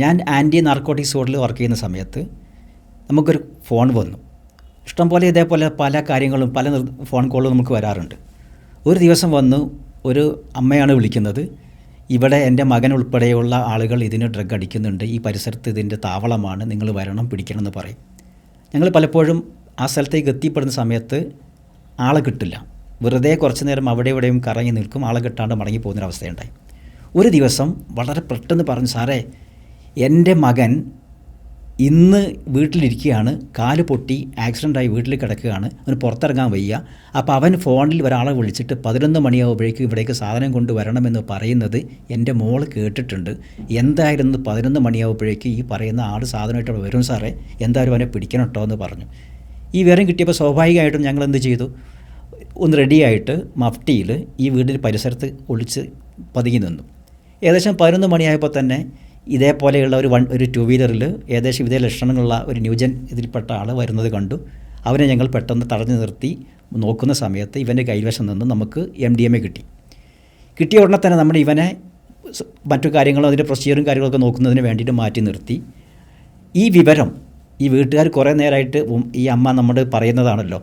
ഞാൻ anti narcotics വാർഡിൽ work ചെയ്യുന്ന സമയത്ത് നമുക്കൊരു ഫോൺ വന്നു. ഇഷ്ടംപോലെ ഇതേപോലെ പല കാര്യങ്ങളും പല ഫോൺ കോളും നമുക്ക് വരാറുണ്ട്. ഒരു ദിവസം വന്നു ഒരു അമ്മയാണ് വിളിക്കുന്നത് ഇവിടെ എന്റെ മകൻ ഉൾപ്പെടെയുള്ള ആളുകൾ ഇതിന് ഡ്രഗ് അടിക്കുന്നുണ്ട് ഈ പരിസരത്ത് ഇതിന്റെ താവളമാണ് നിങ്ങൾ വരണം പിടിക്കണം എന്ന് പറയും. ഞങ്ങൾ പലപ്പോഴും ആ സ്ഥലത്തേക്ക് എത്തിപ്പെടുന്ന സമയത്ത് ആളെ കിട്ടില്ല. വെറുതെ കുറച്ച് നേരം അവിടെ ഇവിടെയും കറങ്ങി നിൽക്കും ആളെ കിട്ടാണ്ട് മടങ്ങി പോകുന്നൊരവസ്ഥയുണ്ടായി ഒരു ദിവസം വളരെ പെട്ടെന്ന് പറഞ്ഞു സാറേ എന്റെ മകൻ ഇന്ന് വീട്ടിലിരിക്കുകയാണ്. കാൽ പൊട്ടി ആക്സിഡന്റായി വീട്ടിൽ കിടക്കുകയാണ്. അവന് പുറത്തിറങ്ങാൻ വയ്യ. അപ്പോൾ അവൻ ഫോണിൽ ഒരാളെ വിളിച്ചിട്ട് പതിനൊന്ന് മണിയാകുമ്പോഴേക്കും ഇവിടേക്ക് സാധനം കൊണ്ടുവരണമെന്ന് പറയുന്നത് എന്റെ മോൾ കേട്ടിട്ടുണ്ട്. എന്തായിരുന്നു പതിനൊന്ന് മണിയാകുമ്പോഴേക്കും ഈ പറയുന്ന ആൾ സാധനമായിട്ട് വരും സാറേ? എന്തായാലും അവനെ പിടിക്കണം കേട്ടോ എന്ന് പറഞ്ഞു. ഈ വിവരം കിട്ടിയപ്പോൾ സ്വാഭാവികമായിട്ടും ഞങ്ങൾ എന്ത് ചെയ്തു? ഒന്ന് റെഡിയായിട്ട് മഫ്റ്റിയിൽ ഈ വീടിന്റെ പരിസരത്ത് ഒളിച്ച് പതുങ്ങി നിന്നു. ഏകദേശം പതിനൊന്ന് മണിയായപ്പോൾ തന്നെ ഇതേപോലെയുള്ള ഒരു വൺ ഒരു ടു വീലറിൽ ഏകദേശം ഇതേ ലക്ഷണങ്ങളുള്ള ഒരു ന്യൂജൻ ഇതിൽപ്പെട്ട ആൾ വരുന്നത് കണ്ടു. അവനെ ഞങ്ങൾ പെട്ടെന്ന് തടഞ്ഞു നിർത്തി. നോക്കുന്ന സമയത്ത് ഇവന്റെ കൈവശം നിന്ന് നമുക്ക് എം ഡി എം എ കിട്ടി. കിട്ടിയ ഉടനെ തന്നെ നമ്മൾ ഇവനെ മറ്റു കാര്യങ്ങളും അതിന്റെ പ്രൊസീജിയറും കാര്യങ്ങളൊക്കെ നോക്കുന്നതിന് വേണ്ടിയിട്ട് മാറ്റി നിർത്തി. ഈ വിവരം ഈ വീട്ടുകാർ കുറേ നേരമായിട്ട് ഈ അമ്മ നമ്മൾ പറയുന്നതാണല്ലോ.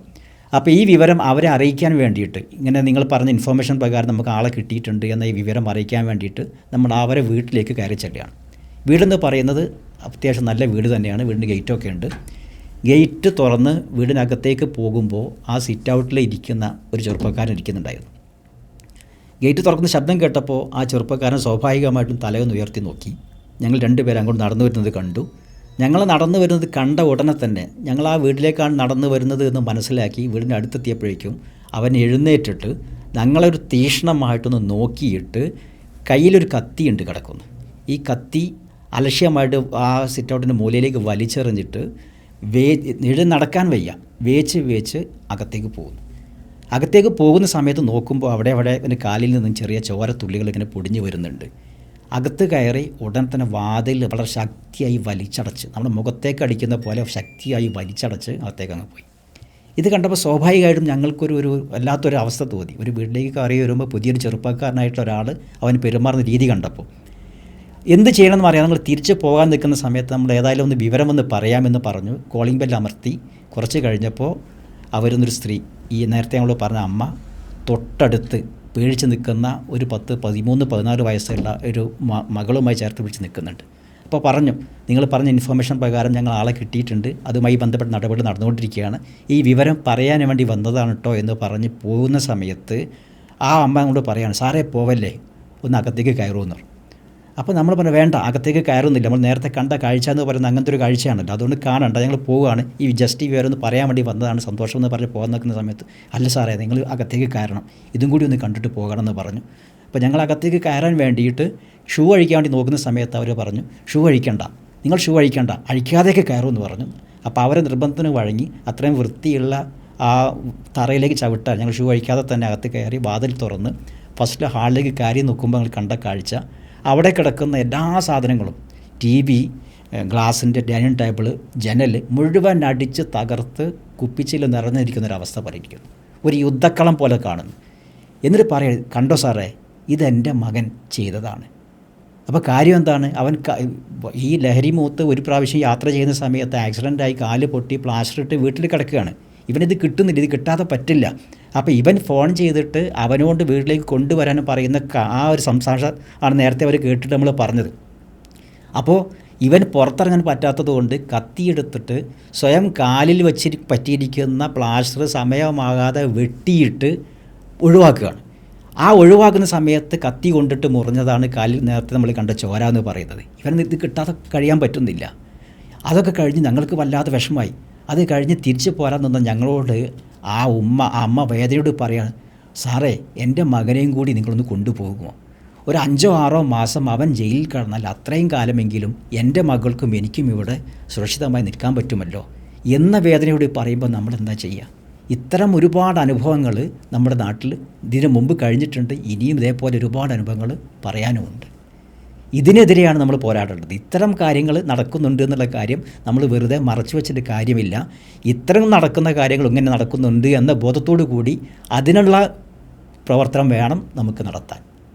അപ്പോൾ ഈ വിവരം അവരെ അറിയിക്കാൻ വേണ്ടിയിട്ട് ഇങ്ങനെ നിങ്ങൾ പറഞ്ഞ ഇൻഫർമേഷൻ പ്രകാരം നമുക്ക് ആളെ കിട്ടിയിട്ടുണ്ട് എന്ന ഈ വിവരം അറിയിക്കാൻ വേണ്ടിയിട്ട് നമ്മൾ അവരെ വീട്ടിലേക്ക് കയറി ചെല്ലുകയാണ്. വീടെന്ന് പറയുന്നത് അത്യാവശ്യം നല്ല വീട് തന്നെയാണ്. വീടിന് ഗേറ്റൊക്കെ ഉണ്ട്. ഗേറ്റ് തുറന്ന് വീടിനകത്തേക്ക് പോകുമ്പോൾ ആ സിറ്റ് ഔട്ടിൽ ഇരിക്കുന്ന ഒരു ചെറുപ്പക്കാരൻ ഇരിക്കുന്നുണ്ടായിരുന്നു. ഗേറ്റ് തുറക്കുന്ന ശബ്ദം കേട്ടപ്പോൾ ആ ചെറുപ്പക്കാരൻ സ്വാഭാവികമായിട്ടും തലയൊന്ന് ഉയർത്തി നോക്കി. ഞങ്ങൾ രണ്ടുപേരും അങ്ങോട്ട് നടന്നു വരുന്നത് കണ്ടു. ഞങ്ങൾ നടന്നു വരുന്നത് കണ്ട ഉടനെ തന്നെ ഞങ്ങൾ ആ വീട്ടിലേക്കാണ് നടന്നു വരുന്നത് എന്ന് മനസ്സിലാക്കി വീടിന്റെ അടുത്തെത്തിയപ്പോഴേക്കും അവൻ എഴുന്നേറ്റിട്ട് ഞങ്ങളൊരു തീക്ഷ്ണമായിട്ടൊന്ന് നോക്കിയിട്ട് കയ്യിലൊരു കത്തിയുണ്ട് കിടക്കുന്നു. ഈ കത്തി അലക്ഷ്യമായിട്ട് ആ സിറ്റ് ഔട്ടിന്റെ മൂലയിലേക്ക് വലിച്ചെറിഞ്ഞിട്ട് വേ എഴു നടക്കാൻ വയ്യ. വേച്ച് വേച്ച് അകത്തേക്ക് പോകുന്നു. അകത്തേക്ക് പോകുന്ന സമയത്ത് നോക്കുമ്പോൾ അവിടെ അവിടെ എന്റെ കാലിൽ നിന്നും ചെറിയ ചോര തുള്ളികൾ ഇങ്ങനെ പൊടിഞ്ഞു വരുന്നുണ്ട്. അകത്ത് കയറി ഉടൻ തന്നെ വാതിൽ വളരെ ശക്തിയായി വലിച്ചടച്ച് നമ്മുടെ മുഖത്തേക്ക് അടിക്കുന്ന പോലെ ശക്തിയായി വലിച്ചടച്ച് അകത്തേക്ക് അങ്ങ് പോയി. ഇത് കണ്ടപ്പോൾ സ്വാഭാവികമായിട്ടും ഞങ്ങൾക്കൊരു ഒരു വല്ലാത്തൊരു അവസ്ഥ തോന്നി. ഒരു വീട്ടിലേക്ക് കയറി വരുമ്പോൾ പുതിയൊരു ചെറുപ്പക്കാരനായിട്ടുള്ള ഒരാൾ അവൻ പെരുമാറുന്ന രീതി കണ്ടപ്പോൾ. എന്ത് ചെയ്യണമെന്ന് അറിയാം നമ്മൾ തിരിച്ച് പോകാൻ നിൽക്കുന്ന സമയത്ത് നമ്മൾ ഏതായാലും ഒന്ന് വിവരം ഒന്ന് പറയാമെന്ന് പറഞ്ഞു. കോളിംഗ് ബെൽ അമർത്തി. കുറച്ച് കഴിഞ്ഞപ്പോൾ അവരൊന്നൊരു സ്ത്രീ ഈ നേരത്തെ നമ്മൾ പറഞ്ഞ അമ്മ തൊട്ടടുത്ത് പേടിച്ച് നിൽക്കുന്ന ഒരു പത്ത് പതിമൂന്ന് പതിനാല് വയസ്സുള്ള ഒരു മകളുമായി ചേർത്ത് പിടിച്ച് നിൽക്കുന്നുണ്ട്. അപ്പോൾ പറഞ്ഞു നിങ്ങൾ പറഞ്ഞ ഇൻഫർമേഷൻ പ്രകാരം ഞങ്ങൾ ആളെ കിട്ടിയിട്ടുണ്ട്. അതുമായി ബന്ധപ്പെട്ട നടപടി നടന്നുകൊണ്ടിരിക്കുകയാണ്. ഈ വിവരം പറയാൻ വേണ്ടി വന്നതാണ് കേട്ടോ എന്ന് പറഞ്ഞ് പോകുന്ന സമയത്ത് ആ അമ്മ അങ്ങോട്ട് പറയാണ് സാറേ പോവല്ലേ? ഒന്ന് അകത്തേക്ക് കയറുമെന്ന് പറഞ്ഞു. അപ്പോൾ നമ്മൾ പറഞ്ഞു വേണ്ട അകത്തേക്ക് കയറുന്നില്ല. നമ്മൾ നേരത്തെ കണ്ട കാഴ്ച എന്ന് പറയുന്നത് അങ്ങനത്തെ ഒരു കാഴ്ചയാണല്ലോ. അതുകൊണ്ട് കാണണ്ട. ഞങ്ങൾ പോവുകയാണ്. ഈ ജസ്റ്റ് ഈ വിവരം പറയാൻ വേണ്ടി വന്നതാണ്. സന്തോഷം എന്ന് പറഞ്ഞ് പോകാൻ നിൽക്കുന്ന സമയത്ത് അല്ല സാറേ നിങ്ങൾ അകത്തേക്ക് കയറണം. ഇതും കൂടി ഒന്ന് കണ്ടിട്ട് പോകണം എന്ന് പറഞ്ഞു. അപ്പോൾ ഞങ്ങൾ അകത്തേക്ക് കയറാൻ വേണ്ടിയിട്ട് ഷൂ അഴിക്കാൻ വേണ്ടി നോക്കുന്ന സമയത്ത് അവർ പറഞ്ഞു ഷൂ അഴിക്കണ്ട. നിങ്ങൾ ഷൂ അഴിക്കണ്ട. അഴിക്കാതെയൊക്കെ കയറുമെന്ന് പറഞ്ഞു. അപ്പോൾ അവരെ നിർബന്ധത്തിന് വഴങ്ങി അത്രയും വൃത്തിയുള്ള ആ തറയിലേക്ക് ചവിട്ടാൻ ഞങ്ങൾ ഷൂ അഴിക്കാതെ തന്നെ അകത്ത് കയറി വാതിൽ തുറന്ന് ഫസ്റ്റ് ഹാളിലേക്ക് കയറി നോക്കുമ്പോൾ ഞങ്ങൾ കണ്ട കാഴ്ച. അവിടെ കിടക്കുന്ന എല്ലാ സാധനങ്ങളും ടി വി ഗ്ലാസിന്റെ ഡൈനിങ് ടേബിൾ ജനൽ മുഴുവൻ അടിച്ച് തകർത്ത് കുപ്പിച്ചിൽ നിറഞ്ഞിരിക്കുന്ന ഒരു അവസ്ഥ പറഞ്ഞിരിക്കുന്നു ഒരു യുദ്ധക്കളം പോലെ കാണുന്നു. എന്നിട്ട് പറയുക കണ്ടോ സാറേ ഇതെന്റെ മകൻ ചെയ്തതാണ്. അപ്പോൾ കാര്യം എന്താണ്? അവൻ ഈ ലഹരി മൂത്ത് ഒരു പ്രാവശ്യം യാത്ര ചെയ്യുന്ന സമയത്ത് ആക്സിഡന്റായി കാൽ പൊട്ടി പ്ലാസ്റ്റർ ഇട്ട് വീട്ടിൽ കിടക്കുകയാണ്. ഇവനിത് കിട്ടുന്നില്ല ഇത് കിട്ടാതെ പറ്റില്ല. അപ്പോൾ ഇവൻ ഫോൺ ചെയ്തിട്ട് അവനോട് വീട്ടിലേക്ക് കൊണ്ടുവരാൻ പറയുന്ന ആ ഒരു സംസാരം ആണ് നേരത്തെ അവർ കേട്ടിട്ട് നമ്മൾ പറഞ്ഞത്. അപ്പോൾ ഇവൻ പുറത്തിറങ്ങാൻ പറ്റാത്തതുകൊണ്ട് കത്തിയെടുത്തിട്ട് സ്വയം കാലിൽ വെച്ചിരി പറ്റിയിരിക്കുന്ന പ്ലാസ്റ്റർ സമയമാകാതെ വെട്ടിയിട്ട് ഒഴിവാക്കുകയാണ്. ആ ഒഴിവാക്കുന്ന സമയത്ത് കത്തി കൊണ്ടിട്ട് മുറിഞ്ഞതാണ് കാലിൽ നേരത്തെ നമ്മൾ കണ്ട ചോര എന്ന് പറയുന്നത്. ഇവൻ ഇത് കിട്ടാതെ കഴിയാൻ പറ്റുന്നില്ല. അതൊക്കെ കഴിഞ്ഞ് ഞങ്ങൾക്ക് വല്ലാതെ വിഷമായി അത് കഴിഞ്ഞ് തിരിച്ചു പോരാൻ നിന്ന ഞങ്ങളോട് ആ ഉമ്മ ആ അമ്മ വേദനയോട് പറയാണ് സാറേ എന്റെ മകനെയും കൂടി നിങ്ങളൊന്ന് കൊണ്ടുപോകുമോ? ഒരു അഞ്ചോ ആറോ മാസം അവൻ ജയിലിൽ കിടന്നാൽ അത്രയും കാലമെങ്കിലും എന്റെ മകൾക്കും എനിക്കും ഇവിടെ സുരക്ഷിതമായി നിൽക്കാൻ പറ്റുമല്ലോ? എന്ന വേദനയോട് പറയുമ്പോൾ നമ്മൾ എന്താ ചെയ്യുക? ഇത്തരം ഒരുപാട് അനുഭവങ്ങൾ നമ്മുടെ നാട്ടിൽ ഇതിനു മുമ്പ് കഴിഞ്ഞിട്ടുണ്ട്. ഇനിയും ഇതേപോലെ ഒരുപാട് അനുഭവങ്ങൾ പറയാനുമുണ്ട്. ഇതിനെതിരെയാണ് നമ്മൾ പോരാടേണ്ടത്. ഇത്തരം കാര്യങ്ങൾ നടക്കുന്നുണ്ട് എന്നുള്ള കാര്യം നമ്മൾ വെറുതെ മറച്ചു വെച്ചിട്ട് കാര്യമില്ല. ഇത്തരം നടക്കുന്ന കാര്യങ്ങൾ ഇങ്ങനെ നടക്കുന്നുണ്ട് എന്ന ബോധത്തോടു കൂടി അതിനുള്ള പ്രവർത്തനം വേണം നമുക്ക് നടത്താൻ.